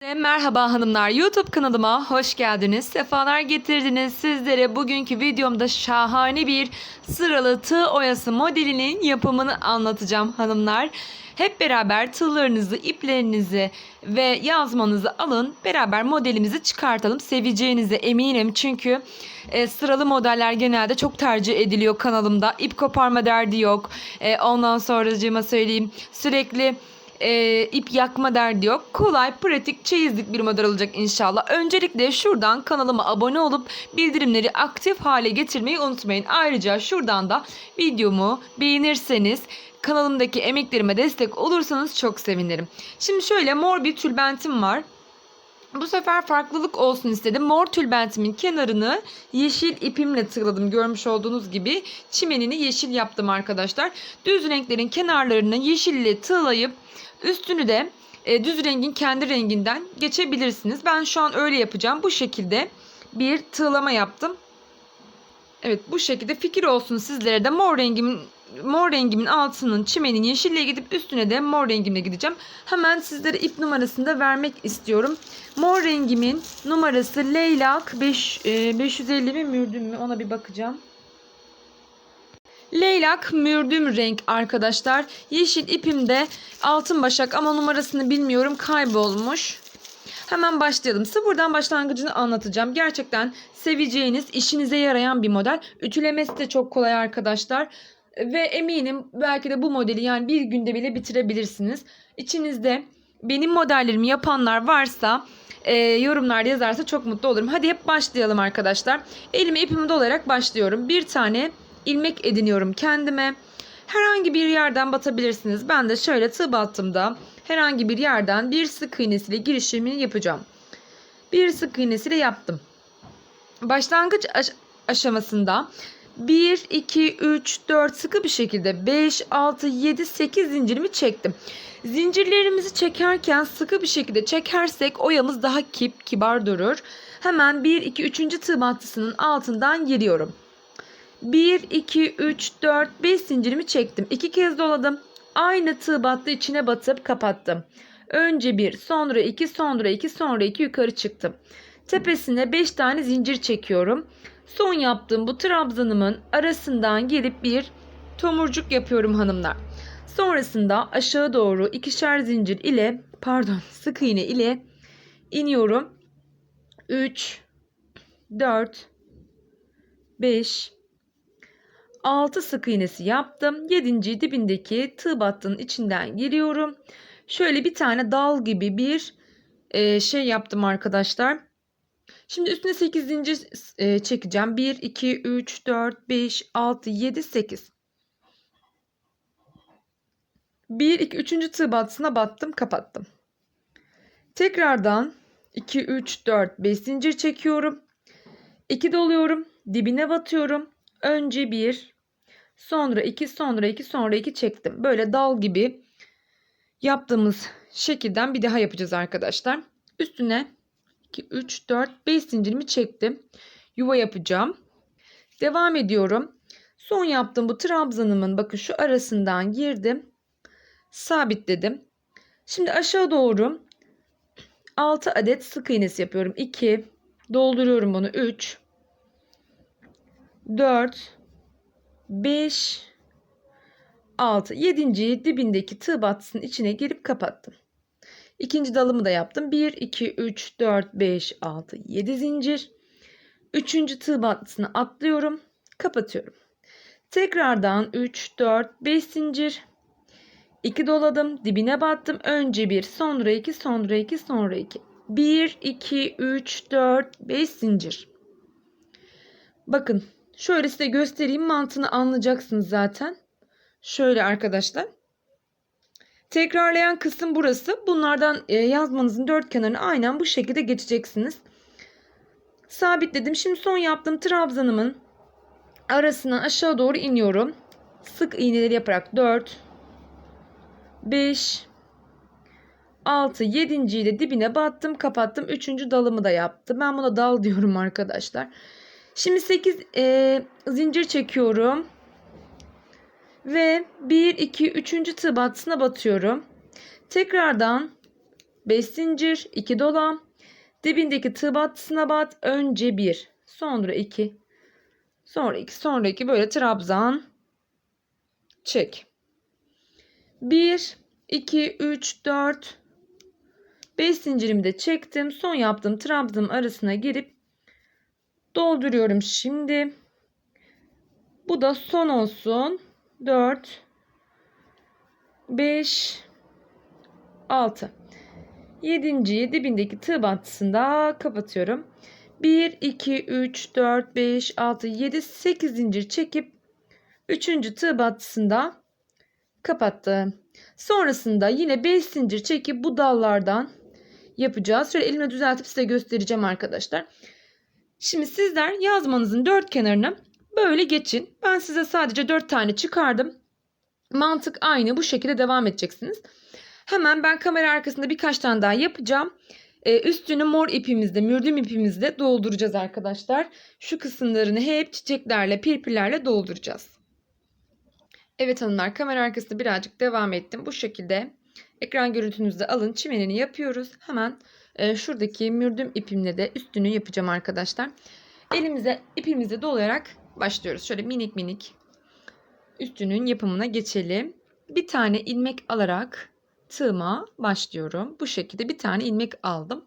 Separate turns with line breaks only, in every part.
Merhaba hanımlar YouTube kanalıma hoş geldiniz. Sefalar getirdiniz. Sizlere bugünkü videomda şahane bir sıralı tığ oyası modelinin yapımını anlatacağım hanımlar. Hep beraber tığlarınızı, iplerinizi ve yazmanızı alın. Beraber modelimizi çıkartalım. Seveceğinize eminim çünkü e, sıralı modeller genelde çok tercih ediliyor kanalımda. İp koparma derdi yok. E, ondan sonracığıma söyleyeyim sürekli e, ip yakma derdi yok. Kolay, pratik, çeyizlik bir model olacak inşallah. Öncelikle şuradan kanalıma abone olup bildirimleri aktif hale getirmeyi unutmayın. Ayrıca şuradan da videomu beğenirseniz kanalımdaki emeklerime destek olursanız çok sevinirim. Şimdi şöyle mor bir tülbentim var. Bu sefer farklılık olsun istedim. Mor tülbentimin kenarını yeşil ipimle tığladım. Görmüş olduğunuz gibi çimenini yeşil yaptım arkadaşlar. Düz renklerin kenarlarını yeşille tığlayıp üstünü de e, düz rengin kendi renginden geçebilirsiniz. Ben şu an öyle yapacağım. Bu şekilde bir tığlama yaptım. Evet bu şekilde fikir olsun sizlere de mor rengimin mor rengimin altının çimenin yeşille gidip üstüne de mor rengimle gideceğim. Hemen sizlere ip numarasını da vermek istiyorum. Mor rengimin numarası Leylak 5, e, 550 mi mürdüm mü ona bir bakacağım. Leylak mürdüm renk arkadaşlar. Yeşil ipimde altın başak ama numarasını bilmiyorum kaybolmuş. Hemen başlayalım. Sıfırdan başlangıcını anlatacağım. Gerçekten seveceğiniz, işinize yarayan bir model. Ütülemesi de çok kolay arkadaşlar. Ve eminim belki de bu modeli yani bir günde bile bitirebilirsiniz. İçinizde benim modellerimi yapanlar varsa e, yorumlarda yazarsa çok mutlu olurum. Hadi hep başlayalım arkadaşlar. Elime ipimi dolayarak başlıyorum. Bir tane ilmek ediniyorum kendime. Herhangi bir yerden batabilirsiniz. Ben de şöyle tığ battığımda herhangi bir yerden bir sık iğnesiyle girişimi yapacağım. Bir sık iğnesiyle yaptım. Başlangıç aş- aşamasında 1, 2, 3, 4 sıkı bir şekilde 5, 6, 7, 8 zincirimi çektim. Zincirlerimizi çekerken sıkı bir şekilde çekersek oyamız daha kip, kibar durur. Hemen 1, 2, 3. tığ battısının altından giriyorum. 1, 2, 3, 4, 5 zincirimi çektim. 2 kez doladım. Aynı tığ battı içine batıp kapattım. Önce 1, sonra 2, sonra 2, sonra 2 yukarı çıktım. Tepesine 5 tane zincir çekiyorum. Son yaptığım bu trabzanımın arasından gelip bir tomurcuk yapıyorum hanımlar. Sonrasında aşağı doğru ikişer zincir ile pardon sık iğne ile iniyorum. 3 4 5 6 sık iğnesi yaptım. 7. dibindeki tığ battının içinden giriyorum. Şöyle bir tane dal gibi bir e, şey yaptım arkadaşlar. Şimdi üstüne 8 zincir e, çekeceğim. 1, 2, 3, 4, 5, 6, 7, 8. 1, 2, 3. tığ battısına battım, kapattım. Tekrardan 2, 3, 4, 5 zincir çekiyorum. 2 doluyorum. Dibine batıyorum. Önce 1, sonra 2, sonra 2, sonra 2 çektim. Böyle dal gibi yaptığımız şekilden bir daha yapacağız arkadaşlar. Üstüne 2, 3, 4, 5 zincirimi çektim. Yuva yapacağım. Devam ediyorum. Son yaptığım bu trabzanımın bakın şu arasından girdim. Sabitledim. Şimdi aşağı doğru 6 adet sık iğnesi yapıyorum. 2 dolduruyorum bunu 3 4 5 6 7. dibindeki tığ battısının içine girip kapattım. İkinci dalımı da yaptım. 1 2 3 4 5 6 7 zincir. Üçüncü tığ battısını atlıyorum, kapatıyorum. Tekrardan 3 4 5 zincir. 2 doladım, dibine battım. Önce 1, sonra 2, sonra 2, sonra 2. 1 2 3 4 5 zincir. Bakın Şöyle size göstereyim mantığını anlayacaksınız zaten. Şöyle arkadaşlar. Tekrarlayan kısım burası. Bunlardan e, yazmanızın dört kenarını aynen bu şekilde geçeceksiniz. Sabitledim. Şimdi son yaptığım trabzanımın arasından aşağı doğru iniyorum. Sık iğneleri yaparak 4 5 6 7. ile dibine battım, kapattım. 3. dalımı da yaptım. Ben buna dal diyorum arkadaşlar. Şimdi 8 e, zincir çekiyorum. Ve 1, 2, 3. tığ battısına batıyorum. Tekrardan 5 zincir, 2 dolam. Dibindeki tığ battısına bat. Önce 1, sonra 2, sonra 2, sonra 2 böyle trabzan çek. 1, 2, 3, 4, 5 zincirimi de çektim. Son yaptığım trabzanın arasına girip dolduruyorum şimdi. Bu da son olsun. 4 5 6 7. dibindeki tığ battısında kapatıyorum. 1 2 3 4 5 6 7 8 zincir çekip 3. tığ battısında kapattım. Sonrasında yine 5 zincir çekip bu dallardan yapacağız. Şöyle elimle düzeltip size göstereceğim arkadaşlar. Şimdi sizler yazmanızın dört kenarını böyle geçin. Ben size sadece dört tane çıkardım. Mantık aynı. Bu şekilde devam edeceksiniz. Hemen ben kamera arkasında birkaç tane daha yapacağım. Ee, üstünü mor ipimizde, mürdüm ipimizde dolduracağız arkadaşlar. Şu kısımlarını hep çiçeklerle, pirpirlerle dolduracağız. Evet hanımlar kamera arkasında birazcık devam ettim. Bu şekilde ekran görüntünüzde alın. Çimenini yapıyoruz. Hemen e, şuradaki mürdüm ipimle de üstünü yapacağım arkadaşlar. Elimize ipimizi dolayarak başlıyoruz. Şöyle minik minik üstünün yapımına geçelim. Bir tane ilmek alarak tığıma başlıyorum. Bu şekilde bir tane ilmek aldım.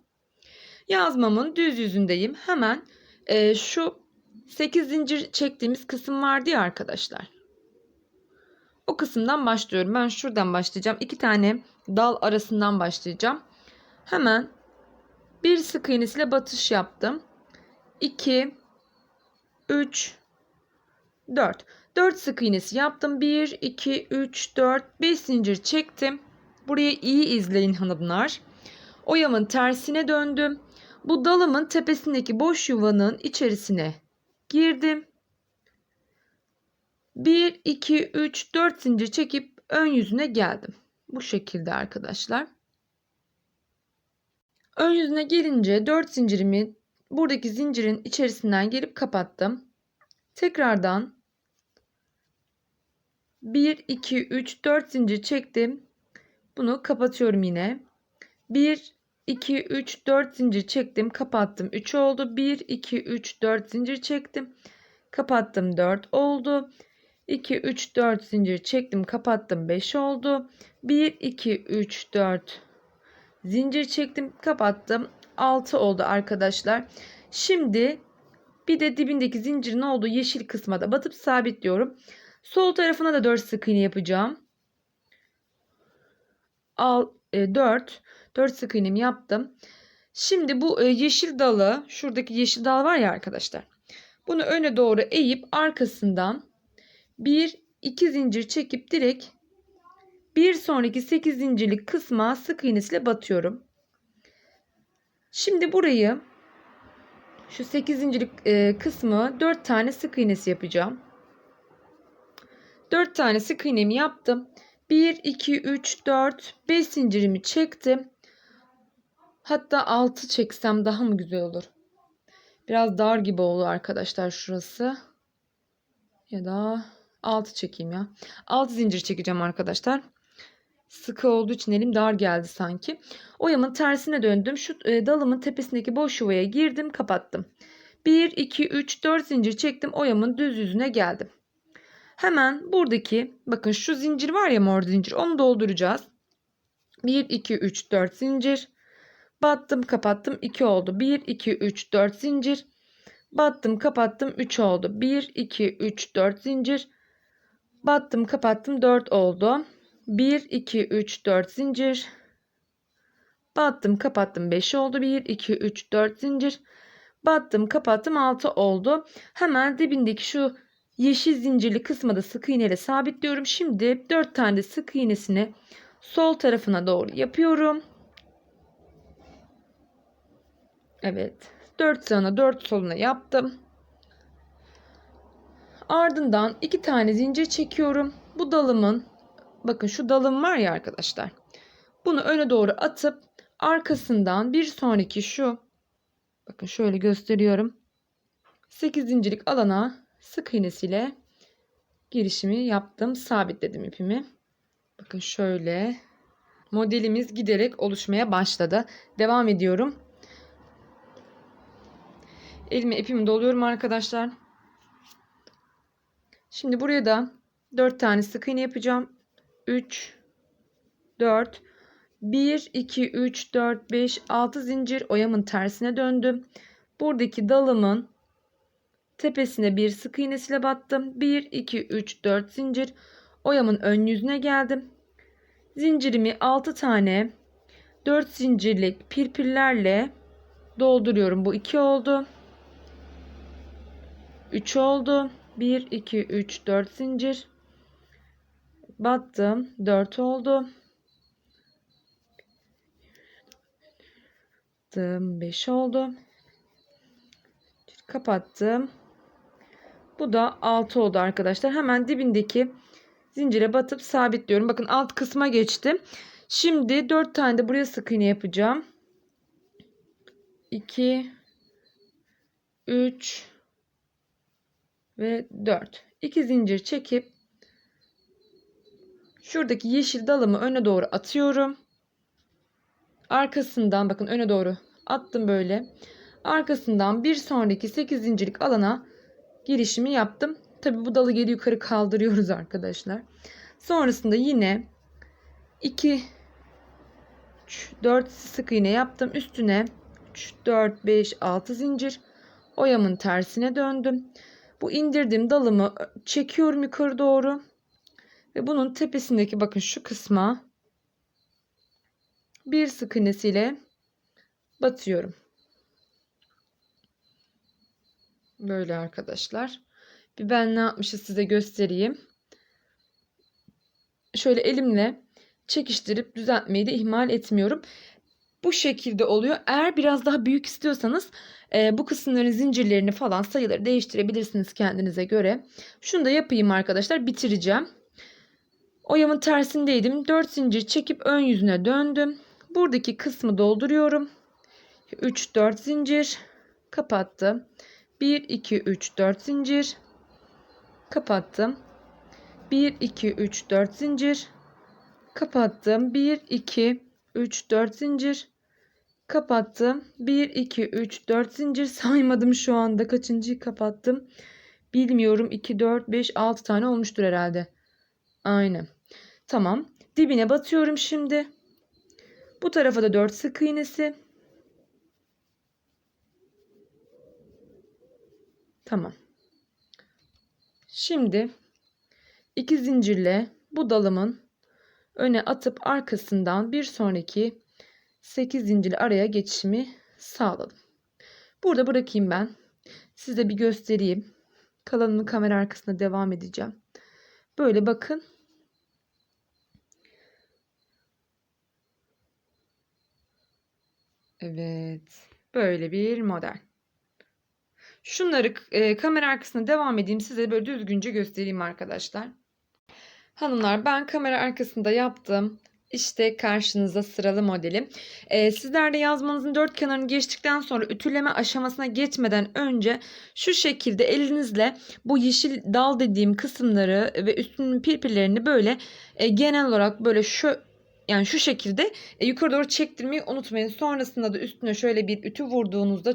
Yazmamın düz yüzündeyim. Hemen e, şu 8 zincir çektiğimiz kısım vardı ya arkadaşlar. O kısımdan başlıyorum. Ben şuradan başlayacağım. İki tane dal arasından başlayacağım. Hemen bir sık iğnesiyle batış yaptım. 2 3 4 4 sık iğnesi yaptım. 1 2 3 4 5 zincir çektim. Burayı iyi izleyin hanımlar. Oyamın tersine döndüm. Bu dalımın tepesindeki boş yuvanın içerisine girdim. 1 2 3 4 zincir çekip ön yüzüne geldim. Bu şekilde arkadaşlar. Ön yüzüne gelince 4 zincirimi buradaki zincirin içerisinden gelip kapattım. Tekrardan 1 2 3 4 zincir çektim. Bunu kapatıyorum yine. 1 2 3 4 zincir çektim, kapattım. 3 oldu. 1 2 3 4 zincir çektim. Kapattım 4 oldu. 2 3 4 zincir çektim, kapattım. 5 oldu. 1 2 3 4 zincir çektim, kapattım. 6 oldu arkadaşlar. Şimdi bir de dibindeki zincirin olduğu yeşil kısma da batıp sabitliyorum. Sol tarafına da 4 sık iğne yapacağım. Al, e, 4 4 sık iğnemi yaptım. Şimdi bu e, yeşil dalı şuradaki yeşil dal var ya arkadaşlar. Bunu öne doğru eğip arkasından 1 2 zincir çekip direkt bir sonraki 8 zincirlik kısma sık iğnesiyle batıyorum. Şimdi burayı şu 8 zincirlik e, kısmı 4 tane sık iğnesi yapacağım. 4 tane sık iğnemi yaptım. 1 2 3 4 5 zincirimi çektim. Hatta 6 çeksem daha mı güzel olur? Biraz dar gibi oldu arkadaşlar şurası. Ya da 6 çekeyim ya. 6 zincir çekeceğim arkadaşlar. Sıkı olduğu için elim dar geldi sanki. Oyamın tersine döndüm. Şu e, dalımın tepesindeki boş yuvaya girdim, kapattım. 1 2 3 4 zincir çektim. Oyamın düz yüzüne geldim. Hemen buradaki bakın şu zincir var ya mor zincir onu dolduracağız. 1 2 3 4 zincir. Battım, kapattım 2 oldu. 1 2 3 4 zincir. Battım, kapattım 3 oldu. 1 2 3 4 zincir. Battım, kapattım 4 oldu. 1 2 3 4 zincir. Battım, kapattım 5 oldu. 1 2 3 4 zincir. Battım, kapattım 6 oldu. Hemen dibindeki şu yeşil zincirli kısma da sık iğne sabitliyorum. Şimdi 4 tane sık iğnesini sol tarafına doğru yapıyorum. Evet. 4 sağına 4 soluna yaptım. Ardından 2 tane zincir çekiyorum. Bu dalımın bakın şu dalım var ya arkadaşlar. Bunu öne doğru atıp arkasından bir sonraki şu bakın şöyle gösteriyorum. 8 zincirlik alana sık iğnesiyle girişimi yaptım. Sabitledim ipimi. Bakın şöyle modelimiz giderek oluşmaya başladı. Devam ediyorum. Elime ipimi doluyorum arkadaşlar. Şimdi buraya da 4 tane sık iğne yapacağım. 3 4 1 2 3 4 5 6 zincir oyamın tersine döndüm. Buradaki dalımın tepesine bir sık iğnesiyle battım. 1 2 3 4 zincir oyamın ön yüzüne geldim. Zincirimi 6 tane 4 zincirlik pirpirlerle dolduruyorum. Bu 2 oldu. 3 oldu. 1 2 3 4 zincir battım. 4 oldu. Battım. 5 oldu. Kapattım. Bu da 6 oldu arkadaşlar. Hemen dibindeki zincire batıp sabitliyorum. Bakın alt kısma geçtim. Şimdi 4 tane de buraya sık iğne yapacağım. 2 3 ve 4. 2 zincir çekip şuradaki yeşil dalımı öne doğru atıyorum. Arkasından bakın öne doğru attım böyle. Arkasından bir sonraki 8 zincirlik alana girişimi yaptım. Tabi bu dalı geri yukarı kaldırıyoruz arkadaşlar. Sonrasında yine 2 3, 4 sık iğne yaptım. Üstüne 3, 4, 5, 6 zincir. Oyamın tersine döndüm. Bu indirdiğim dalımı çekiyorum yukarı doğru. Ve bunun tepesindeki bakın şu kısma bir sık iğnesiyle batıyorum. Böyle arkadaşlar. Bir ben ne yapmışız size göstereyim. Şöyle elimle çekiştirip düzeltmeyi de ihmal etmiyorum. Bu şekilde oluyor. Eğer biraz daha büyük istiyorsanız e, bu kısımların zincirlerini falan sayıları değiştirebilirsiniz kendinize göre. Şunu da yapayım arkadaşlar. Bitireceğim. Oyamın tersindeydim. 4 zincir çekip ön yüzüne döndüm. Buradaki kısmı dolduruyorum. 3 4 zincir kapattım. 1 2 3 4 zincir kapattım. 1 2 3 4 zincir kapattım. 1 2 3 4 zincir kapattım. 1 2 3 4 zincir saymadım şu anda kaçıncıyı kapattım. Bilmiyorum 2 4 5 6 tane olmuştur herhalde. Aynen. Tamam. Dibine batıyorum şimdi. Bu tarafa da 4 sık iğnesi. Tamam. Şimdi iki zincirle bu dalımın öne atıp arkasından bir sonraki 8 zincirli araya geçişimi sağladım. Burada bırakayım ben. Size bir göstereyim. Kalanını kamera arkasında devam edeceğim. Böyle bakın. Evet. Böyle bir model. Şunları e, kamera arkasına devam edeyim. Size böyle düzgünce göstereyim arkadaşlar. Hanımlar ben kamera arkasında yaptım. İşte karşınızda sıralı modelim. Ee, sizler de yazmanızın dört kenarını geçtikten sonra ütüleme aşamasına geçmeden önce şu şekilde elinizle bu yeşil dal dediğim kısımları ve üstünün pirpirlerini böyle e, genel olarak böyle şu yani şu şekilde e, yukarı doğru çektirmeyi unutmayın. Sonrasında da üstüne şöyle bir ütü vurduğunuzda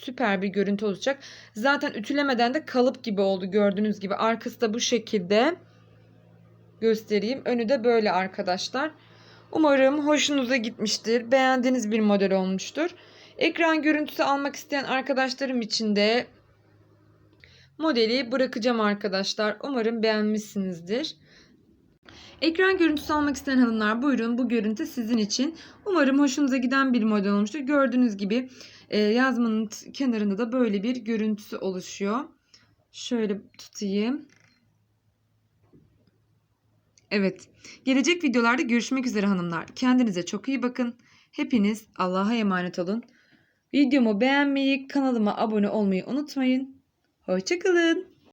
süper bir görüntü olacak. Zaten ütülemeden de kalıp gibi oldu gördüğünüz gibi. Arkası da bu şekilde göstereyim. Önü de böyle arkadaşlar. Umarım hoşunuza gitmiştir. Beğendiğiniz bir model olmuştur. Ekran görüntüsü almak isteyen arkadaşlarım için de modeli bırakacağım arkadaşlar. Umarım beğenmişsinizdir. Ekran görüntüsü almak isteyen hanımlar buyurun bu görüntü sizin için. Umarım hoşunuza giden bir model olmuştur. Gördüğünüz gibi e, yazmanın kenarında da böyle bir görüntüsü oluşuyor. Şöyle tutayım. Evet. Gelecek videolarda görüşmek üzere hanımlar. Kendinize çok iyi bakın. Hepiniz Allah'a emanet olun. Videomu beğenmeyi, kanalıma abone olmayı unutmayın. Hoşçakalın.